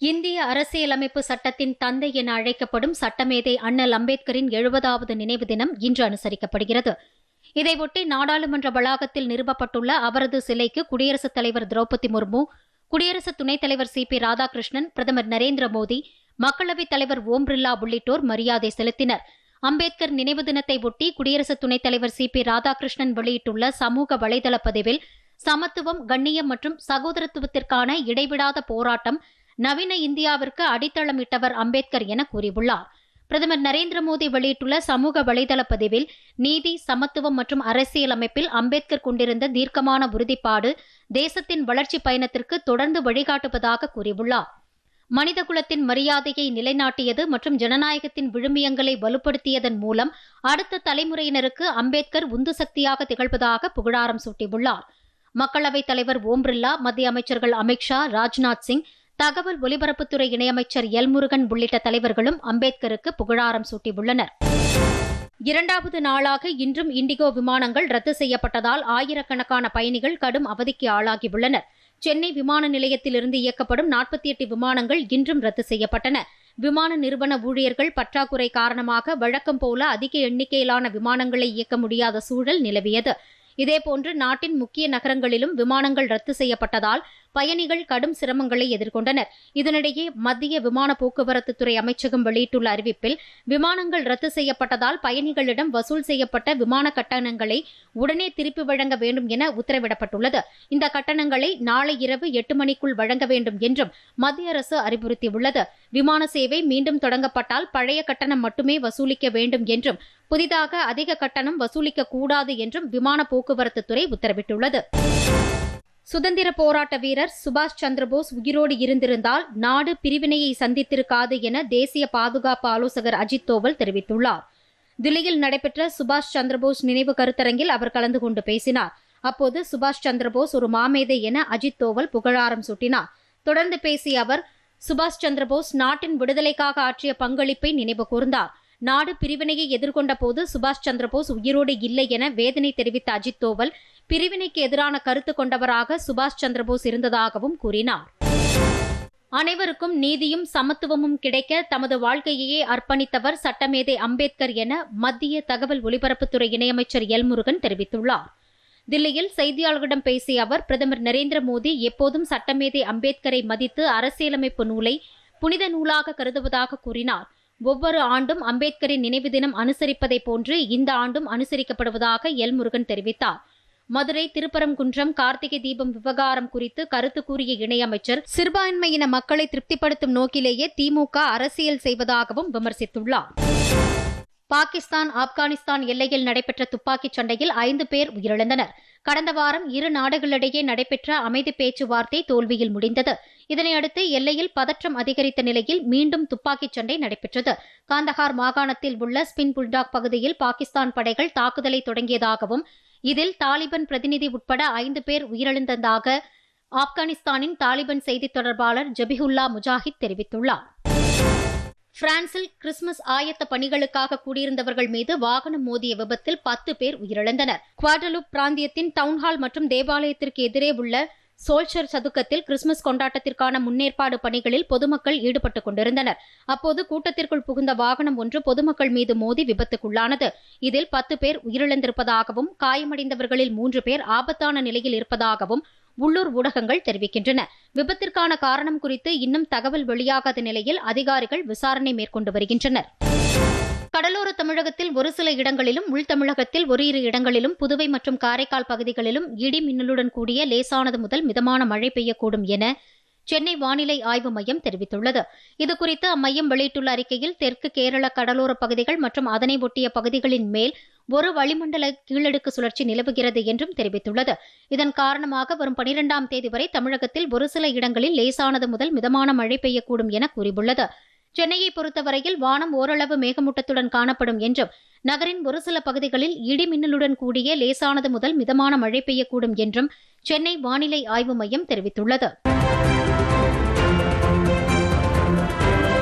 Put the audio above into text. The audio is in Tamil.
இந்திய அரசியலமைப்பு சட்டத்தின் தந்தை என அழைக்கப்படும் சட்டமேதை அண்ணல் அம்பேத்கரின் எழுபதாவது நினைவு தினம் இன்று அனுசரிக்கப்படுகிறது. இதையொட்டி நாடாளுமன்ற வளாகத்தில் நிறுவப்பட்டுள்ள அவரது சிலைக்கு குடியரசுத் தலைவர் திரௌபதி முர்மு குடியரசு துணைத் தலைவர் சி பி ராதாகிருஷ்ணன் பிரதமர் நரேந்திர மோடி மக்களவைத் தலைவர் ஓம் பிர்லா உள்ளிட்டோர் மரியாதை செலுத்தினர். அம்பேத்கர் நினைவு தினத்தை ஒட்டி குடியரசு துணைத் தலைவர் சி பி ராதாகிருஷ்ணன் வெளியிட்டுள்ள சமூக வலைதள பதிவில் சமத்துவம் கண்ணியம் மற்றும் சகோதரத்துவத்திற்கான இடைவிடாத போராட்டம் நவீன இந்தியாவிற்கு அடித்தளமிட்டவர் அம்பேத்கர் என கூறியுள்ளார். பிரதமர் நரேந்திர மோடி வெளியிட்டுள்ள சமூக வலைதள பதிவில் நீதி சமத்துவம் மற்றும் அரசியலமைப்பில் அம்பேத்கர் கொண்டிருந்த தீர்க்கமான உறுதிப்பாடு தேசத்தின் வளர்ச்சி பயணத்திற்கு தொடர்ந்து வழிகாட்டுவதாக கூறியுள்ளார். மனிதகுலத்தின் மரியாதையை நிலைநாட்டியது மற்றும் ஜனநாயகத்தின் விழுமியங்களை வலுப்படுத்தியதன் மூலம் அடுத்த தலைமுறையினருக்கு அம்பேத்கர் உந்து சக்தியாக திகழ்வதாக புகழாரம் சூட்டியுள்ளார். மக்களவைத் தலைவர் ஓம் பிர்லா மத்திய அமைச்சர்கள் அமித்ஷா ராஜ்நாத் சிங் தகவல் ஒலிபரப்புத்துறை இணையமைச்சர் எல் முருகன் உள்ளிட்ட தலைவர்களும் அம்பேத்கருக்கு புகழாரம் சூட்டியுள்ளனர். இரண்டாவது நாளாக இன்றும் இண்டிகோ விமானங்கள் ரத்து செய்யப்பட்டதால் ஆயிரக்கணக்கான பயணிகள் கடும் அவதிக்கு ஆளாகியுள்ளனர். சென்னை விமான நிலையத்திலிருந்து இயக்கப்படும் நாற்பத்தி எட்டு விமானங்கள் இன்றும் ரத்து செய்யப்பட்டன. விமான நிறுவன ஊழியர்கள் பற்றாக்குறை காரணமாக வழக்கம் போல அதிக எண்ணிக்கையிலான விமானங்களை இயக்க முடியாத சூழல் நிலவியது. இதேபோன்று நாட்டின் முக்கிய நகரங்களிலும் விமானங்கள் ரத்து செய்யப்பட்டதால் பயணிகள் கடும் சிரமங்களை எதிர்கொண்டனர். இதனிடையே மத்திய விமான போக்குவரத்து துறை அமைச்சகம் வெளியிட்டுள்ள அறிவிப்பில் விமானங்கள் ரத்து செய்யப்பட்டதால் பயணிகளிடம் வசூல் செய்யப்பட்ட விமான கட்டணங்களை உடனே திருப்பி வழங்க வேண்டும் என உத்தரவிடப்பட்டுள்ளது. இந்த கட்டணங்களை நாளை இரவு எட்டு மணிக்குள் வழங்க வேண்டும் என்றும் மத்திய அரசு அறிவுறுத்தியுள்ளது. விமான சேவை மீண்டும் தொடங்கப்பட்டால் பழைய கட்டணம் மட்டுமே வசூலிக்க வேண்டும் என்றும் புதிதாக அதிக கட்டணம் வசூலிக்க கூடாது என்றும் விமான போக்குவரத்து துறை உத்தரவிட்டுள்ளது. சுதந்திர போராட்ட வீரர் சுபாஷ் சந்திரபோஸ் உயிரோடு இருந்திருந்தால் நாடு பிரிவினையை சந்தித்திருக்காது என தேசிய பாதுகாப்பு ஆலோசகர் அஜித் தோவல் தெரிவித்துள்ளார். தில்லியில் நடைபெற்ற சுபாஷ் சந்திரபோஸ் நினைவு கருத்தரங்கில் அவர் கலந்து கொண்டு பேசினார். அப்போது சுபாஷ் சந்திரபோஸ் ஒரு மாமேதை என அஜித் தோவல் புகழாரம் சூட்டினார். தொடர்ந்து பேசிய அவர் சுபாஷ் சந்திரபோஸ் நாட்டின் விடுதலைக்காக ஆற்றிய பங்களிப்பை நினைவு கூர்ந்தார். நாடு பிரிவினையை எதிர்கொண்ட போது சுபாஷ் சந்திரபோஸ் உயிரோடு இல்லை என வேதனை தெரிவித்த அஜித் தோவல் பிரிவினைக்கு எதிரான கருத்து கொண்டவராக சுபாஷ் சந்திரபோஸ் இருந்ததாகவும் கூறினார். அனைவருக்கும் நீதியும் சமத்துவமும் கிடைக்க தமது வாழ்க்கையையே அர்ப்பணித்தவர் சட்டமேதை அம்பேத்கர் என மத்திய தகவல் ஒலிபரப்புத்துறை இணையமைச்சர் எல் முருகன் தெரிவித்துள்ளார். தில்லியில் செய்தியாளர்களிடம் பேசிய அவர் பிரதமர் நரேந்திர மோடி எப்போதும் சட்டமேதை அம்பேத்கரை மதித்து அரசியலமைப்பு நூலை புனித நூலாக கருதுவதாக கூறினார். ஒவ்வொரு ஆண்டும் அம்பேத்கரின் நினைவு தினம் அனுசரிப்பதைப் போன்று இந்த ஆண்டும் அனுசரிக்கப்படுவதாக எல் முருகன் தெரிவித்தார். மதுரை திருப்பரங்குன்றம் கார்த்திகை தீபம் விவகாரம் குறித்து கருத்து கூறிய இணையமைச்சர் சிறுபான்மையின மக்களை திருப்திப்படுத்தும் நோக்கிலேயே திமுக அரசியல் செய்வதாகவும் விமர்சித்துள்ளார். பாகிஸ்தான் ஆப்கானிஸ்தான் எல்லையில் நடைபெற்ற துப்பாக்கிச் சண்டையில் ஐந்து பேர் உயிரிழந்தனர். கடந்த வாரம் இரு நாடுகளிடையே நடைபெற்ற அமைதி பேச்சுவார்த்தை தோல்வியில் முடிந்தது. இதனையடுத்து எல்லையில் பதற்றம் அதிகரித்த நிலையில் மீண்டும் துப்பாக்கிச் சண்டை நடைபெற்றது. காந்தஹார் மாகாணத்தில் உள்ள ஸ்பின் புல்டாக் பகுதியில் பாகிஸ்தான் படைகள் தாக்குதலை தொடங்கியதாகவும் இதில் தாலிபன் பிரதிநிதி உட்பட ஐந்து பேர் உயிரிழந்ததாக ஆப்கானிஸ்தானின் தாலிபன் செய்தித் தொடர்பாளர் ஜபிஹுல்லா முஜாஹித் தெரிவித்துள்ளார். பிரான்சில் கிறிஸ்துமஸ் ஆயத்த பணிகளுக்காக கூடியிருந்தவர்கள் மீது வாகனம் மோதிய விபத்தில் பத்து பேர் உயிரிழந்தனர். குவாடலுப் பிராந்தியத்தின் டவுன்ஹால் மற்றும் தேவாலயத்திற்கு எதிரே உள்ள சோல்ஷர் சதுக்கத்தில் கிறிஸ்துமஸ் கொண்டாட்டத்திற்கான முன்னேற்பாடு பணிகளில் பொதுமக்கள் ஈடுபட்டுக் கொண்டிருந்தனர். அப்போது கூட்டத்திற்குள் புகுந்த வாகனம் ஒன்று பொதுமக்கள் மீது மோதி விபத்துக்குள்ளானது. இதில் பத்து பேர் உயிரிழந்திருப்பதாகவும் காயமடைந்தவர்களில் மூன்று பேர் ஆபத்தான நிலையில் இருப்பதாகவும் உள்ளூர் ஊடகங்கள் தெரிவிக்கின்றன. விபத்திற்கான காரணம் குறித்து இன்னும் தகவல் வெளியாகாத நிலையில் அதிகாரிகள் விசாரணை மேற்கொண்டு வருகின்றனர். கடலோர தமிழகத்தில் ஒரு சில இடங்களிலும் உள் தமிழகத்தில் ஒரு இரு இடங்களிலும் புதுவை மற்றும் காரைக்கால் பகுதிகளிலும் இடி மின்னலுடன் கூடிய லேசானது முதல் மிதமான மழை பெய்யக்கூடும் என சென்னை வானிலை ஆய்வு மையம் தெரிவித்துள்ளது. இதுகுறித்து அம்மையம் வெளியிட்டுள்ள அறிக்கையில் தெற்கு கேரள கடலோர பகுதிகள் மற்றும் அதனை ஒட்டிய பகுதிகளின் மேல் ஒரு வளிமண்டல கீழடுக்கு சுழற்சி நிலவுகிறது என்றும் தெரிவித்துள்ளது. இதன் காரணமாக வரும் பனிரெண்டாம் தேதி வரை தமிழகத்தில் ஒரு சில இடங்களில் லேசானது முதல் மிதமான மழை பெய்யக்கூடும் என கூறியுள்ளது. சென்னையை பொறுத்தவரையில் வானம் ஓரளவு மேகமூட்டத்துடன் காணப்படும் என்றும் நகரின் ஒரு சில பகுதிகளில் இடி மின்னலுடன் கூடிய லேசானது முதல் மிதமான மழை பெய்யக்கூடும் என்றும் சென்னை வானிலை ஆய்வு மையம் தெரிவித்துள்ளது.